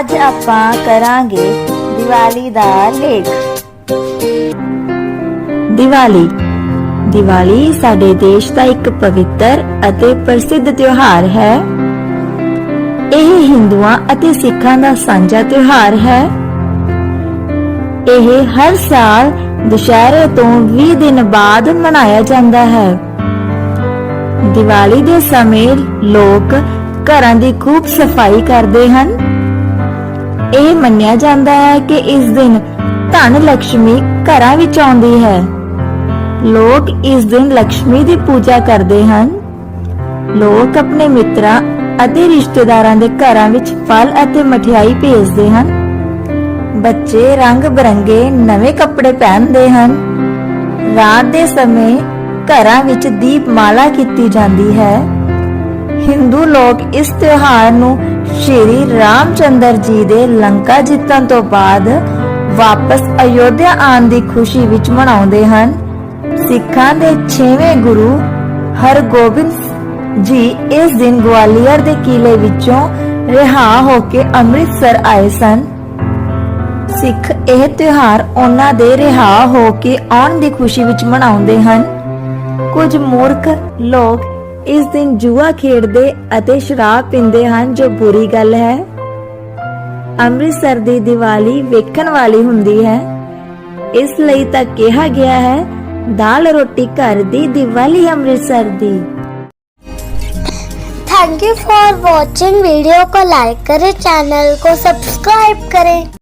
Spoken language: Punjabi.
ਅੱਜ ਆਪਾਂ ਕਰਾਂਗੇ ਦੀਵਾਲੀ ਦਾ ਲੇਖ। ਦੀਵਾਲੀ। ਦੀਵਾਲੀ ਸਾਡੇ ਦੇਸ਼ ਦਾ ਇੱਕ ਪਵਿੱਤਰ ਅਤੇ ਪ੍ਰਸਿੱਧ ਤਿਉਹਾਰ ਹੈ। ਇਹ ਹਿੰਦੂਆਂ ਅਤੇ ਸਿੱਖਾਂ ਦਾ ਸਾਂਝਾ ਤਿਉਹਾਰ ਹੈ। ਇਹ ਹਰ ਸਾਲ ਦੁਸ਼ਹਿਰੇ ਤੋਂ 20 ਦਿਨ ਬਾਅਦ ਮਨਾਇਆ ਜਾਂਦਾ ਹੈ। ਦੀਵਾਲੀ ਦੇ ਸਮੇਂ ਲੋਕ ਘਰਾਂ ਦੀ ਖੂਬ ਸਫ਼ਾਈ ਕਰਦੇ ਹਨ। ਇਹ ਮੰਨਿਆ ਜਾਂਦਾ ਹੈ ਕਿ ਇਸ ਦਿਨ ਧਨ ਲక్ష్ਮੀ ਘਰਾਂ ਵਿੱਚ ਆਉਂਦੀ ਹੈ। ਲੋਕ ਇਸ ਦਿਨ ਲక్ష్ਮੀ ਦੀ ਪੂਜਾ ਕਰਦੇ ਹਨ। ਲੋਕ ਆਪਣੇ ਮਿੱਤਰਾਂ ਅਤੇ ਰਿਸ਼ਤੇਦਾਰਾਂ ਦੇ ਘਰਾਂ ਵਿੱਚ ਫਲ ਅਤੇ ਮਠਿਆਈ ਭੇਜਦੇ ਹਨ। ਬੱਚੇ ਰੰਗ ਬਰੰਗੇ ਨਵੇਂ ਕੱਪੜੇ ਪਹਿਨਦੇ ਹਨ। ਰਾਤ ਦੇ ਸਮੇਂ ਘਰਾਂ ਵਿੱਚ ਦੀਪਮਾਲਾ ਕੀਤੀ ਜਾਂਦੀ ਹੈ। ਹਿੰਦੂ ਲੋਕ ਇਸ ਤਿਉਹਾਰ ਨੂੰ ਸ਼੍ਰੀ ਰਾਮਚੰਦਰ ਜੀ ਦੇ ਲੰਕਾ ਜਿੱਤਣ ਤੋਂ ਬਾਅਦ ਵਾਪਸ ਅਯੋਧਿਆ ਆਉਣ ਦੀ ਖੁਸ਼ੀ ਵਿੱਚ ਮਨਾਉਂਦੇ ਹਨ। ਸਿੱਖਾਂ ਦੇ 6ਵੇਂ ਗੁਰੂ ਹਰਗੋਬਿੰਦ ਜੀ ਇਸ ਦਿਨ ਗਵਾਲੀਅਰ ਦੇ ਕਿਲੇ ਵਿੱਚੋਂ ਰਿਹਾ ਹੋ ਕੇ ਅੰਮ੍ਰਿਤਸਰ ਆਏ ਸਨ। ਸਿੱਖ ਇਹ ਤਿਉਹਾਰ ਉਹਨਾਂ ਦੇ ਰਿਹਾ ਹੋ ਕੇ ਆਉਣ ਦੀ ਖੁਸ਼ੀ ਵਿੱਚ ਮਨਾਉਂਦੇ ਹਨ। ਕੁਝ ਮੂਰਖ ਲੋਕ ਇਸ ਦਿਨ ਜੂਆ ਖੇਡਦੇ ਅਤੇ ਸ਼ਰਾਬ ਪੀਂਦੇ ਹਨ ਜੋ ਬੁਰੀ ਗੱਲ ਹੈ ਅੰਮ੍ਰਿਤਸਰ ਦੀ ਦੀਵਾਲੀ ਵੇਖਣ ਵਾਲੀ ਹੁੰਦੀ ਹੈ ਇਸ ਲਈ ਤਾਂ ਕਿਹਾ ਗਿਆ ਹੈ ਦਾਲ ਰੋਟੀ ਘਰ ਦੀ ਦੀਵਾਲੀ ਅੰਮ੍ਰਿਤਸਰ ਦੀ thank you for watching video को लाइक करें चैनल को सब्सक्राइब करें